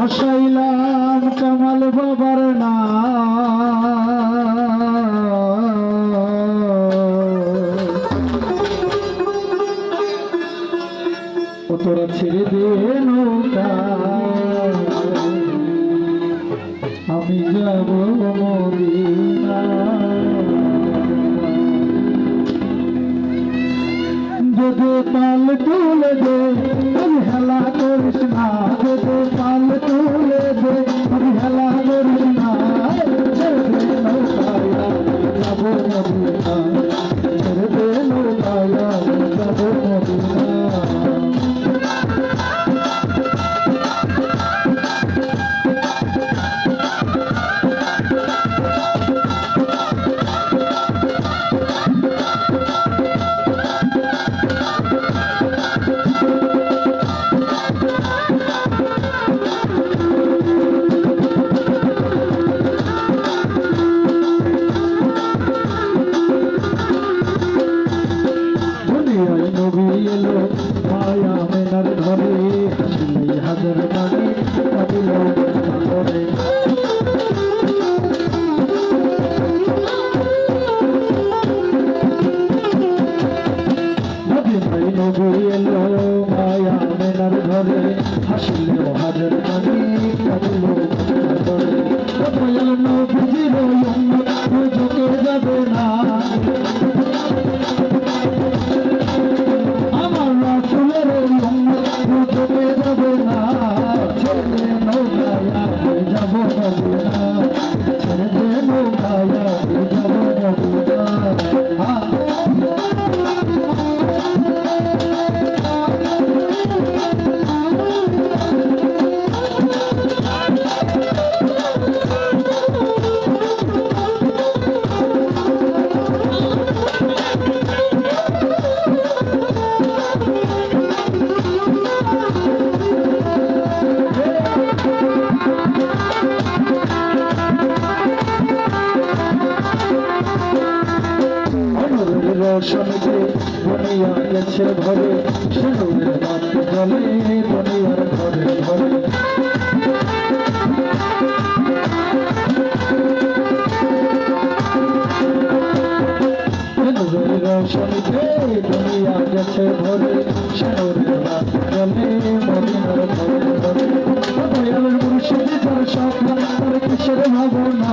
ভাসাইলাম কামাল বাবার না তোরা ছেড়ে দিয়ে নৌকা। আমি যাব মদিনা যদি পাল তুলে দে যাব নবী এলো মায়া মেনার ঘরে হাসিলে হাজার বাড়ি যে দুনিয়া গেছে ঘরে সুনুরের মাত জলে দুনিয়ার ঘরে ঘরে। যে দুনিয়া গেছে ঘরে সুনুরের মাত জলে মদিনার ঘরে ঘরে। দয়াল মুর্শিদ তার স্বপ্ন, তার কিসের ভাবনা।